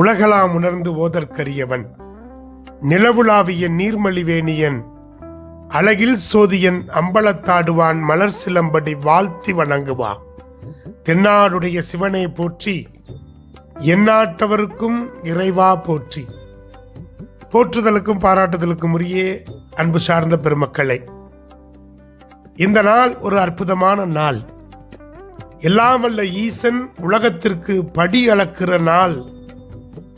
உலகலாம் உணர்ந்து ஓதற்கரியவன். நிலவுலாவிய நீர்மலிவேணியன் அழகில் சோதியன் அம்பலத்தாடுவான் மலர் சிலம்படி வாழ்த்தி வணங்குவான். தென்னாடுடைய சிவனை போற்றி எந்நாட்டவருக்கும் இறைவா போற்றி. போற்றுதலுக்கும் பாராட்டுதலுக்கும் உரிய அன்பு சார்ந்த பெருமக்களை இந்த நாள் ஒரு அற்புதமான நாள். எல்லாம் வல்ல ஈசன் உலகத்திற்கு படி அளக்கிற நாள்.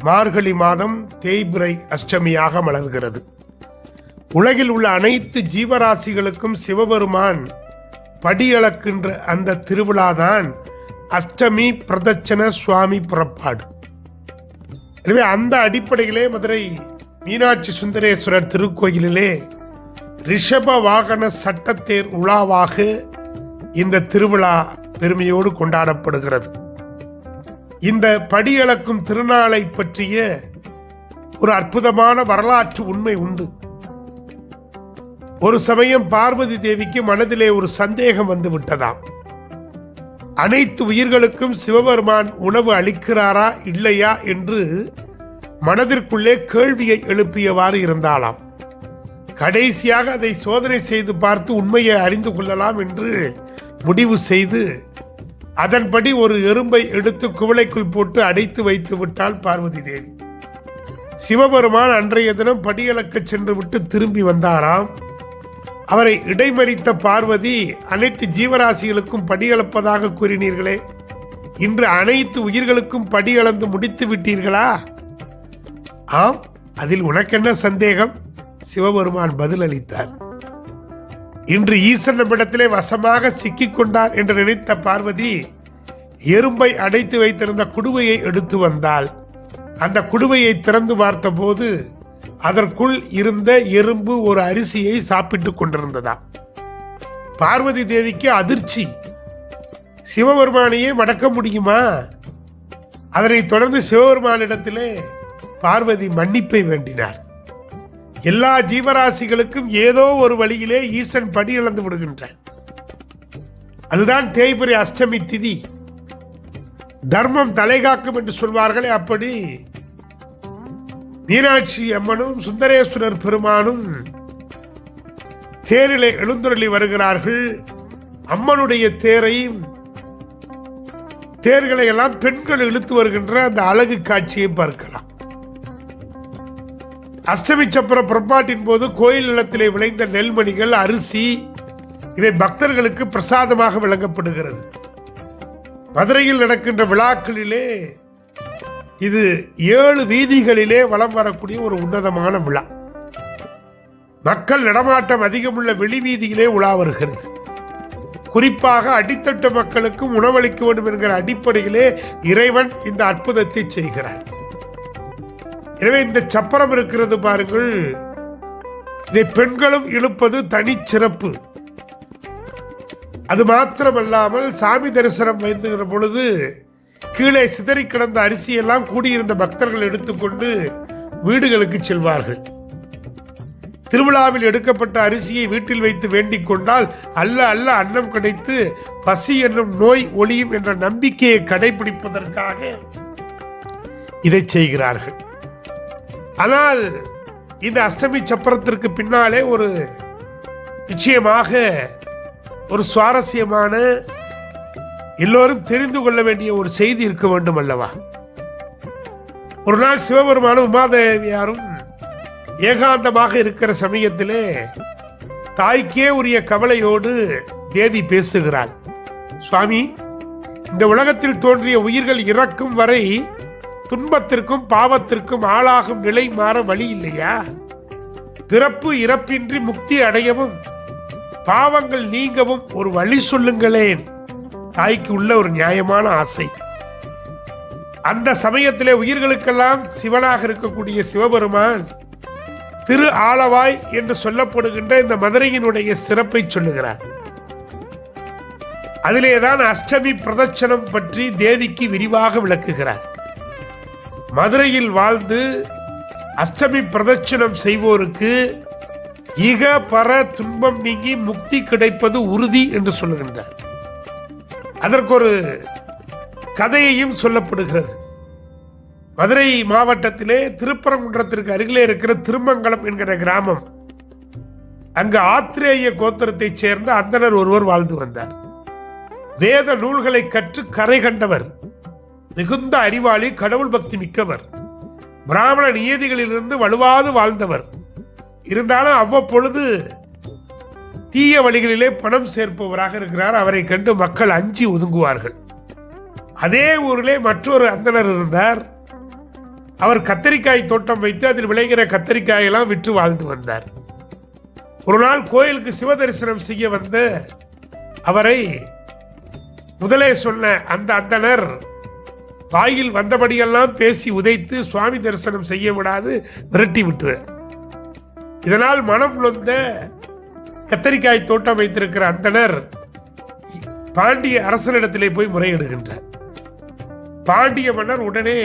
மார்கழி மாதம் தேய்பிரை அஷ்டமியாக மலர்கிறது. உலகில் உள்ள அனைத்து ஜீவராசிகளுக்கும் சிவபெருமான் படியளக்கின்ற அந்த திருவிழாதான் அஷ்டமி பிரதட்சண சுவாமி புறப்பாடு. எனவே அந்த அடிப்படையிலே மதுரை மீனாட்சி சுந்தரேஸ்வரர் திருக்கோயிலிலே ரிஷப வாகன சட்டத்தேர் உலாவாக இந்த திருவிழா பெருமையோடு கொண்டாடப்படுகிறது. இந்த படியளக்கும் திருநாளை பற்றிய ஒரு அற்புதமான வரலாற்று உண்மை உண்டு. ஒரு சமயம் பார்வதி தேவிக்கு மனதிலே ஒரு சந்தேகம் வந்து விட்டதாம். அனைத்து உயிர்களுக்கும் சிவபெருமான் உணவு அளிக்கிறாரா இல்லையா என்று மனதிற்குள்ளே கேள்வியை எழுப்பியவாறு இருந்தாளாம். கடைசியாக அதை சோதனை செய்து பார்த்து உண்மையை அறிந்து கொள்ளலாம் என்று முடிவு செய்து அதன்படி ஒரு எறும்பை எடுத்து குவளைக்குள் போட்டு அடைத்து வைத்து விட்டாள் பார்வதி தேவி. சிவபெருமான் அன்றைய தினம் படியளக்கச் சென்று விட்டு திரும்பி வந்தாராம். அவரை இடைமறித்த பார்வதி அனைத்து ஜீவராசிகளுக்கும் படியளப்பதாக கூறினீர்களே. இன்று அனைத்து உயிர்களுக்கும் படியளந்து முடித்து விட்டீர்களா? ஆம் அதில் உனக்கென்ன சந்தேகம்? சிவபெருமான் பதிலளித்தார். இன்று ஈசன் இடத்திலே வசமாக சிக்கிக் கொண்டார் என்று நினைத்த பார்வதி எறும்பை அடைத்து வைத்திருந்த குடுவையை எடுத்து வந்தாள். அந்த குடுவையை திறந்து பார்த்தபோது அதற்குள் இருந்த எறும்பு ஒரு அரிசியை சாப்பிட்டுக் கொண்டிருந்ததா பார்வதி தேவிக்கு அதிர்ச்சி. சிவபெருமானையே மடக்க முடியுமா? அதனைத் தொடர்ந்து சிவபெருமானிடத்திலே பார்வதி மன்னிப்பை வேண்டினார். எல்லா ஜீவராசிகளுக்கும் ஏதோ ஒரு வழியிலே ஈசன் படி இழந்து விடுகின்றான். அதுதான் தேய்புரி அஷ்டமி திதி. தர்மம் தலைகாக்கும் என்று சொல்வார்களே அப்படி மீனாட்சி அம்மனும் சுந்தரேஸ்வரர் பெருமானும் தேரிலே எழுந்துருளி வருகிறார்கள். அம்மனுடைய தேரையும் தேர்களை எல்லாம் பெண்கள் இழுத்து வருகின்ற அந்த அழகு காட்சியை பார்க்கலாம். அஷ்டமி சப்பர புறப்பாட்டின் போது கோயில் நிலத்திலே விளைந்த நெல்மணிகள் அரிசி இவை பக்தர்களுக்கு பிரசாதமாக விளங்கப்படுகிறது. மதுரையில் நடக்கின்ற விழாக்களிலே இது ஏழு வீதிகளிலே வலம் வரக்கூடிய ஒரு உன்னதமான விழா. மக்கள் நடமாட்டம் அதிகமுள்ள வெளி வீதியிலே உலா வருகிறது. குறிப்பாக அடித்தட்டு மக்களுக்கும் உணவளிக்க வேண்டும் என்கிற அடிப்படையிலே இறைவன் இந்த அற்புதத்தை செய்கிறான் எனவே இந்த சப்பரம் இருக்கிறது பாருங்கள். இதை பெண்களும் இழுப்பது தனிச்சிறப்பு அது மாத்திரமல்லாமல் சாமி தரிசனம் வைந்துகிற பொழுது கீழே சிதறி கிடந்த அரிசியெல்லாம் கூடியிருந்த பக்தர்கள் எடுத்துக்கொண்டு வீடுகளுக்கு செல்வார்கள். திருவிழாவில் எடுக்கப்பட்ட அரிசியை வீட்டில் வைத்து வேண்டிக் கொண்டால் அல்ல அல்ல அன்னம் கிடைத்து பசி என்னும் நோய் ஒளியும் என்ற நம்பிக்கையை கடைபிடிப்பதற்காக இதை செய்கிறார்கள். ஆனால் இந்த அஷ்டமி சப்பரத்திற்கு பின்னாலே ஒரு நிச்சயமாக ஒரு சுவாரஸ்யமான எல்லோரும் தெரிந்து கொள்ள வேண்டிய ஒரு செய்தி இருக்க வேண்டும் அல்லவா? ஒரு நாள் சிவபெருமானும் உமாதேவியாரும் ஏகாந்தமாக இருக்கிற சமயத்திலே தாய்க்கே உரிய கவலையோடு தேவி பேசுகிறாள். சுவாமி இந்த உலகத்தில் தோன்றிய உயிர்கள் இறக்கும் வரை துன்பத்திற்கும் பாவத்திற்கும் ஆளாகும் நிலை மாற வழி இல்லையா? பிறப்பு இறப்பின்றி முக்தி அடையவும் பாவங்கள் நீங்கவும் ஒரு வழி சொல்லுங்களேன். தாய்க்கு உள்ள ஒரு நியாயமான ஆசை. அந்த சமயத்திலே உயிர்களுக்கெல்லாம் சிவனாக இருக்கக்கூடிய சிவபெருமான் திரு ஆளவாய் என்று சொல்லப்படுகின்ற இந்த மதுரையினுடைய சிறப்பை சொல்லுகிறார். அதிலேதான் அஷ்டமி பிரதட்சணம் பற்றி தேவிக்கு விரிவாக விளக்குகிறார். மதுரையில் வாழ்ந்து அஷ்டமி பிரதட்சணம் செய்வோருக்கு இக பர துன்பம் நீங்கி முக்தி கிடைப்பது உறுதி என்று சொல்லுகின்றார். அதற்கு ஒரு கதையையும் சொல்லப்படுகிறது. மதுரை மாவட்டத்திலே திருப்பரங்குன்றத்திற்கு அருகிலே இருக்கிற திருமங்கலம் என்கிற கிராமம். அங்கு ஆத்திரேய கோத்திரத்தைச் சேர்ந்த அந்தணர் ஒருவர் வாழ்ந்து வந்தார். வேத நூல்களை கற்று கரை கண்டவர். மிகுந்த அறிவாளி கடவுள் பக்தி மிக்கவர். பிராமண நியதிகளிலிருந்து வலுவாது வாழ்ந்தவர். இருந்தாலும் அவ்வப்பொழுது தீய வழிகளிலே பணம் சேர்ப்பவராக இருக்கிறார். அவரை கண்டு மக்கள் அஞ்சி ஒதுங்குவார்கள். அதே ஊரிலே மற்றொரு அந்தணர் இருந்தார். அவர் கத்தரிக்காய் தோட்டம் வைத்து அதில் விளைகிற கத்தரிக்காயெல்லாம் விற்று வாழ்ந்து வந்தார். ஒரு நாள் கோயிலுக்கு சிவதரிசனம் செய்ய வந்த அவரை முதலே சொன்ன அந்த அந்தணர் வாயில் வந்தபடியெல்லாம் பேசி உதைத்து சுவாமி தரிசனம் செய்ய விடாது விரட்டி விட்டுவேன் இதனால் மனம் நொந்த கத்தரிக்காய் தோட்டம் வைத்திருக்கிற அந்தணர் பாண்டிய அரசனிடத்திலே போய் முறையிடுகின்றார். பாண்டிய மன்னர் உடனே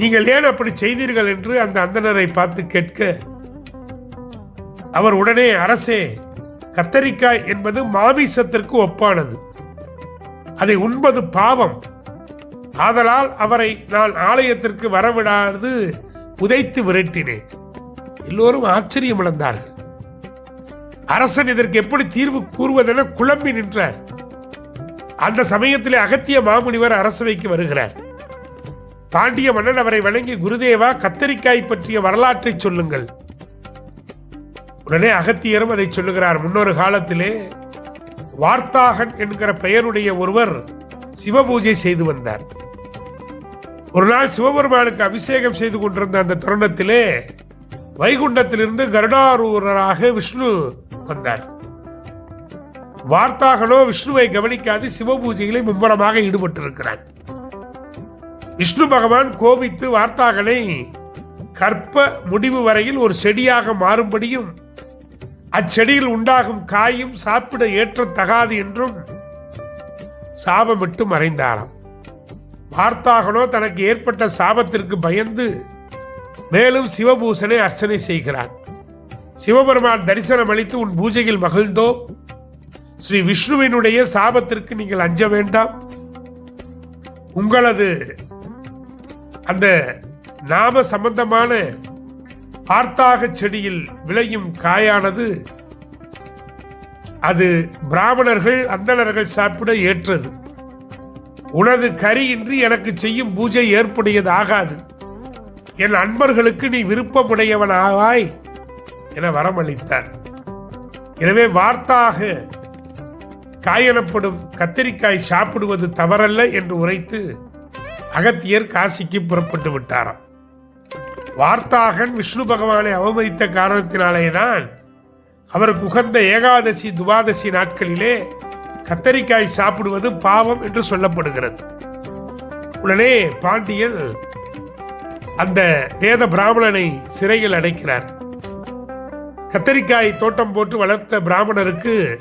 நீங்கள் ஏன் அப்படி செய்தீர்கள்? என்று அந்த அந்தணரை பார்த்து கேட்க அவர் உடனே அரசே கத்தரிக்காய் என்பது மாமிசத்திற்கு ஒப்பானது. அதை உண்பது பாவம். ஆதலால் அவரை நான் ஆலயத்திற்கு வரவிடாது உதைத்து விரட்டினேன். எல்லோரும் ஆச்சரியம் இழந்தார்கள். அரசன் இதற்கு எப்படி தீர்வு கூறுவதென குழம்பி நின்றார். அந்த சமயத்திலே அகத்திய மாமுனிவர் அரசவைக்கு வருகிறார். பாண்டிய மன்னன் அவரை வணங்கி குருதேவா கத்தரிக்காய் பற்றிய வரலாற்றை சொல்லுங்கள். உடனே அகத்தியரும் அதை சொல்லுகிறார் முன்னொரு காலத்திலே வார்த்தாகன் என்கிற பெயருடைய ஒருவர் சிவபூஜை செய்து வந்தார். ஒரு நாள் சிவபெருமானுக்கு அபிஷேகம் செய்து கொண்டிருந்த அந்த தருணத்திலே வைகுண்டத்திலிருந்து கருடாரூரராக விஷ்ணு வந்தார். வார்த்தாகனோ விஷ்ணுவை கவனிக்காது சிவபூஜைகளை மும்முரமாக ஈடுபட்டிருக்கிறான் விஷ்ணு பகவான் கோபித்து வார்த்தாகனை கற்ப முடிவு வரையில் ஒரு செடியாக மாறும்படியும் அச்செடியில் உண்டாகும் காயும் சாப்பிட ஏற்றத்தகாது என்றும் சாபமிட்டு மறைந்தாராம். வார்த்தாகனோ தனக்கு ஏற்பட்ட சாபத்திற்கு பயந்து மேலும் சிவபூசனை அர்ச்சனை செய்கிறான். சிவபெருமான் தரிசனம் அளித்து உன் பூஜையில் மகிழ்ந்தோ? ஸ்ரீ விஷ்ணுவினுடைய சாபத்திற்கு நீங்கள் அஞ்ச வேண்டாம். உங்களது அந்த நாம சம்பந்தமான பார்த்தாக செடியில் விளையும் காயானது அது பிராமணர்கள் அந்தணர்கள் சாப்பிட ஏற்றது. உனது கரியின்றி எனக்கு செய்யும் பூஜை ஏற்புடையது ஆகாது என் அன்பர்களுக்கு நீ விருப்பமுடையவன் ஆவாய் என வரமளித்தார். எனவே வார்த்தாக காயனப்படும் கத்திரிக்காய் சாப்பிடுவது தவறல்ல என்று உரைத்து அகத்தியர் காசிக்கு புறப்பட்டு விட்டாராம். வார்த்தாகன் விஷ்ணு பகவானை அவமதித்த காரணத்தினாலேதான் அவருக்கு உகந்த ஏகாதசி துவாதசி நாட்களிலே கத்தரிக்காய் சாப்பிடுவது பாவம் என்று சொல்லப்படுகிறது. உடனே பாண்டியன் அந்த வேத பிராமணனை சிறையில் அடைக்கிறார். கத்தரிக்காய் தோட்டம் போட்டு வளர்த்த பிராமணருக்கு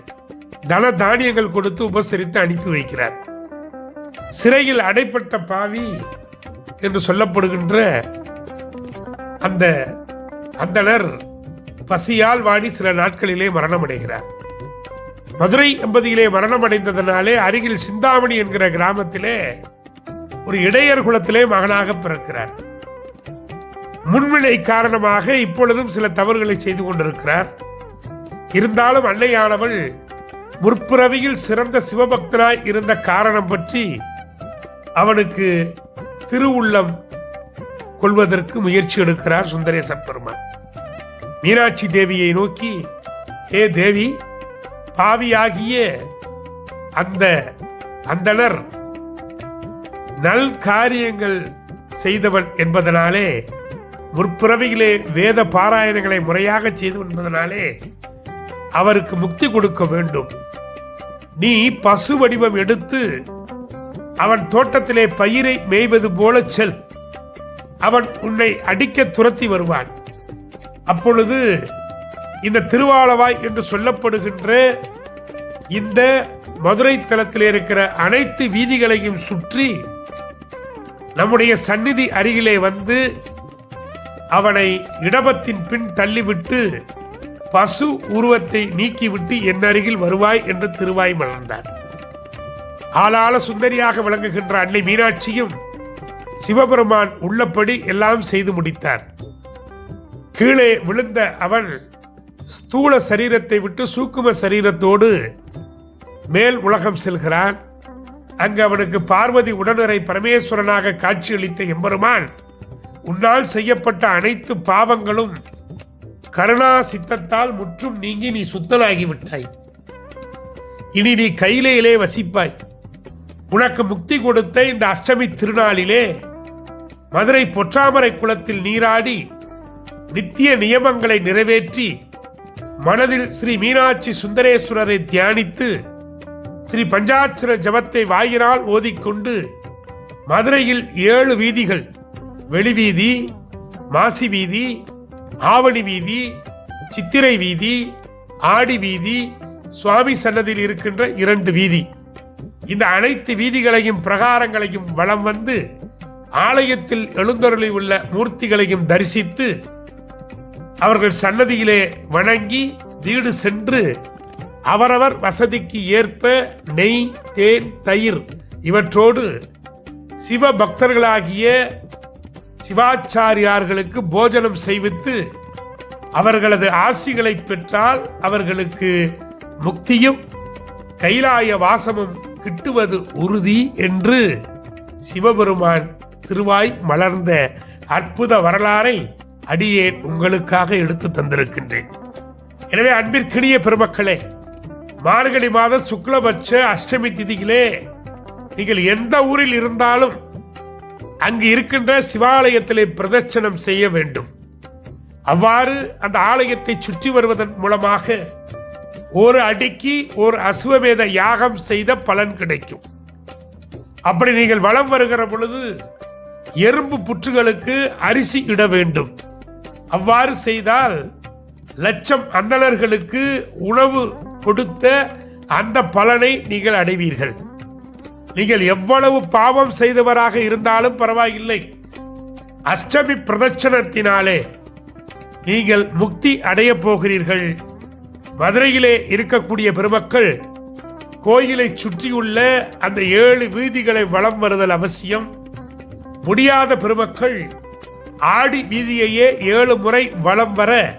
தன தானியங்கள் கொடுத்து உபசரித்து அனுப்பி வைக்கிறார். சிறையில் அடைப்பட்ட பாவி என்று சொல்லப்படுகின்ற அந்த அந்தனர் பசியால் வாடி சில நாட்களிலே மரணமடைகிறார். மதுரை எம்பதியிலே மரணமடைந்ததனாலே அருகில் சிந்தாமணி என்கிற கிராமத்திலே ஒரு இடையர் குலத்திலே மகனாக பிறக்கிறார். முன்வினை காரணமாக இப்பொழுதும் சில தவறுகளை செய்து கொண்டிருக்கிறார். இருந்தாலும் அன்னையானவள் முற்பிறவியில் சிறந்த சிவபக்தனாய் இருந்த காரணம் பற்றி அவனுக்கு திருவுள்ளம் கொள்வதற்கு முயற்சி எடுக்கிறார் சுந்தரேச பெருமான் மீனாட்சி தேவியை நோக்கி ஹே தேவி பாவியாகிய அந்த அந்தனர் நல் காரியங்கள் செய்தவன் என்பதனாலே முற்பிறவியிலே வேத பாராயணங்களை முறையாக செய்து என்பதனாலே அவருக்கு முக்தி கொடுக்க வேண்டும். நீ பசு வடிவம் எடுத்து அவன் தோட்டத்திலே பயிரை மேய்வது போல செல். அவன் உன்னை அடிக்க துரத்தி வருவான். அப்பொழுது இந்த திருவாளவாய் என்று சொல்லப்படுகின்ற இந்த மதுரை தலத்தில் இருக்கிற அனைத்து வீதிகளையும் சுற்றி நம்முடைய சந்நிதி அருகிலே வந்து அவனை இடபத்தின் பின் தள்ளிவிட்டு பசு உருவத்தை நீக்கிவிட்டு என் அருகில் வருவாய் என்று திருவாய் மலர்ந்தார். ஆளாள சுந்தரியாக விளங்குகின்ற அன்னை மீனாட்சியும் சிவபெருமான் உள்ளபடி எல்லாம் செய்து முடித்தார். கீழே விழுந்த அவன் ஸ்தூல சரீரத்தை விட்டு சூக்கும சரீரத்தோடு மேல் உலகம் செல்கிறான். அங்கு அவனுக்கு பார்வதி உடனரை பரமேஸ்வரனாக காட்சியளித்த எம்பெருமான் உன்னால் செய்யப்பட்ட அனைத்து பாவங்களும் கருணா சித்தத்தால் முற்றும் நீங்கி நீ சுத்தனாகி விட்டாய் இனி நீ கையிலேயிலே வசிப்பாய். உனக்கு முக்தி கொடுத்த இந்த அஷ்டமி திருநாளிலே மதுரை பொற்றாமரை குளத்தில் நீராடி நித்திய நியமங்களை நிறைவேற்றி மனதில் ஸ்ரீ மீனாட்சி சுந்தரேஸ்வரரை தியானித்து ஸ்ரீ பஞ்சாட்சர ஜபத்தை வாயினால் ஓதிக்கொண்டு மதுரையில் ஏழு வீதிகள். வெளிவீதி மாசி வீதி ஆவணி வீதி சித்திரை வீதி ஆடி வீதி சுவாமி சன்னதியில் இருக்கின்ற இரண்டு வீதி. இந்த அனைத்து வீதிகளையும் பிரகாரங்களையும் வலம் வந்து ஆலயத்தில் எழுந்தருளி உள்ள மூர்த்திகளையும் தரிசித்து அவர்கள் சன்னதியிலே வணங்கி வீடு சென்று அவரவர் வசதிக்கு ஏற்ப நெய் தேன் தயிர் இவற்றோடு சிவ பக்தர்களாகிய சிவாச்சாரியார்களுக்கு போஜனம் செய்வித்து அவர்களது ஆசிகளை பெற்றால் அவர்களுக்கு முக்தியும் கைலாய வாசமும் கிட்டுவது உறுதி என்று சிவபெருமான் திருவாய் மலர்ந்த அற்புத வரலாறை அடியேன் உங்களுக்காக எடுத்து தந்திருக்கின்றேன். எனவே அன்பிற்கினிய பெருமக்களே மார்கழி மாத சுக்லபட்ச அஷ்டமி திதியிலே நீங்கள் எந்த ஊரில் இருந்தாலும் அங்கு இருக்கின்ற சிவாலயத்திலே பிரதட்சணம் செய்ய வேண்டும். அவ்வாறு அந்த ஆலயத்தை சுற்றி வருவதன் மூலமாக ஒரு அடிக்கு ஒரு அசுவமேத யாகம் செய்த பலன் கிடைக்கும். அப்படி நீங்கள் வலம் வருகிற பொழுது எறும்பு புற்றுகளுக்கு அரிசி இட வேண்டும். அவ்வாறு செய்தால் லட்சம் அந்தணர்களுக்கு உணவு கொடுத்த அந்த பலனை நீங்கள் அடைவீர்கள். நீங்கள் எவ்வளவு பாவம் செய்தவராக இருந்தாலும் பரவாயில்லை. அஷ்டமி பிரதட்சணத்தினாலே நீங்கள் முக்தி அடையப் போகிறீர்கள். மதுரையிலே இருக்கக்கூடிய பெருமக்கள் கோயிலை சுற்றியுள்ள அந்த ஏழு வீதிகளை வலம் வருதல் அவசியம். முடியாத பெருமக்கள் ஆடி வீதியையே ஏழு முறை வலம் வர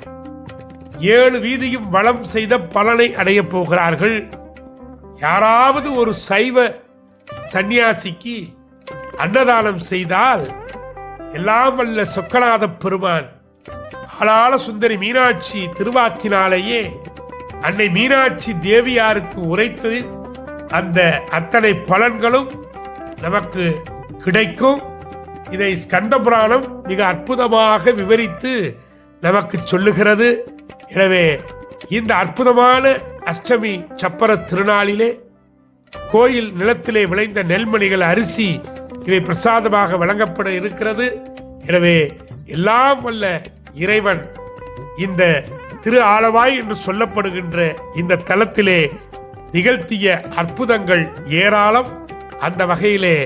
ஏழு வீதியும் வலம் செய்த பலனை அடையப் போகிறார்கள். யாராவது ஒரு சைவ சந்நியாசிக்கு அன்னதானம் செய்தால் எல்லாம் வல்ல சொக்கநாத பெருமான். ஆளாள சுந்தரி மீனாட்சி திருவாக்கினாலேயே அன்னை மீனாட்சி தேவியாருக்கு உரைத்து அந்த அத்தனை பலன்களும் நமக்கு கிடைக்கும். இதை ஸ்கந்தபுராணம் மிக அற்புதமாக விவரித்து நமக்கு சொல்லுகிறது. எனவே இந்த அற்புதமான அஷ்டமி சப்பர திருநாளிலே கோயில் நிலத்திலே விளைந்த நெல்மணிகள் அரிசி இவை பிரசாதமாக வழங்கப்பட இருக்கிறது. எனவே எல்லாம் வல்ல இறைவன் இந்த திரு ஆலவாய் என்று சொல்லப்படுகின்ற இந்த தலத்திலே நிகழ்த்திய அற்புதங்கள் ஏராளம். அந்த வகையிலே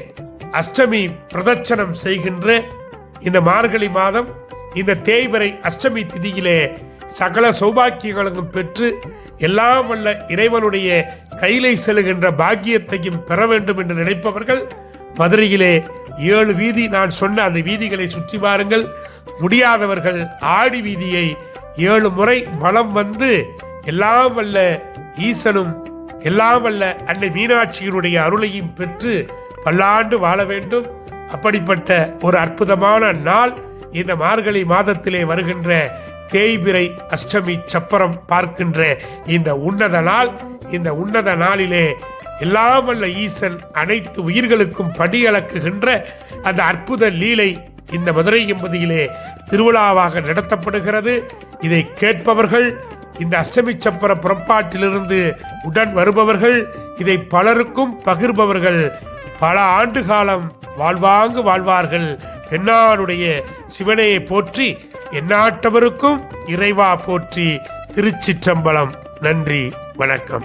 அஷ்டமி பிரதட்சணம் செய்கின்ற இந்த மார்கழி மாதம் இந்த தேய்வரை அஷ்டமி திதியிலே சகல சௌபாக்கியங்களும் பெற்று எல்லாம் வல்ல இறைவனுடைய கையிலை செல்கின்ற பாக்கியத்தையும் பெற வேண்டும் என்று நினைப்பவர்கள் மதுரையிலே ஏழு வீதி நான் சொன்ன அந்த வீதிகளை சுற்றி பாருங்கள் முடியாதவர்கள் ஆடி வீதியை ஏழு முறை வலம் வந்து எல்லாம் வல்ல ஈசனும் எல்லாம் வல்ல அன்னை மீனாட்சியினுடைய அருளையும் பெற்று பல்லாண்டு வாழ வேண்டும். அப்படிப்பட்ட ஒரு அற்புதமான நாள் இந்த மார்கழி மாதத்திலே வருகின்ற தேய்பிரை அஷ்டமி சப்பரம் பார்க்கின்ற இந்த உன்னத நாள் இந்த உன்னத நாளிலே எல்லாம் வல்ல ஈசன் அனைத்து உயிர்களுக்கும் படியளக்குகின்ற அந்த அற்புத லீலை இந்த மதுரை எம்பதியிலே திருவிழாவாக நடத்தப்படுகிறது. இதை கேட்பவர்கள் இந்த அஷ்டமி சப்பர புறப்பாட்டிலிருந்து உடன் வருபவர்கள் இதை பலருக்கும் பகிர்பவர்கள் பல ஆண்டு காலம் வாழ்வாங்கு வாழ்வார்கள். தென்னாடுடைய சிவனையை போற்றி எந்நாட்டவருக்கும் இறைவா போற்றி. திருச்சிற்றம்பலம். நன்றி வணக்கம்.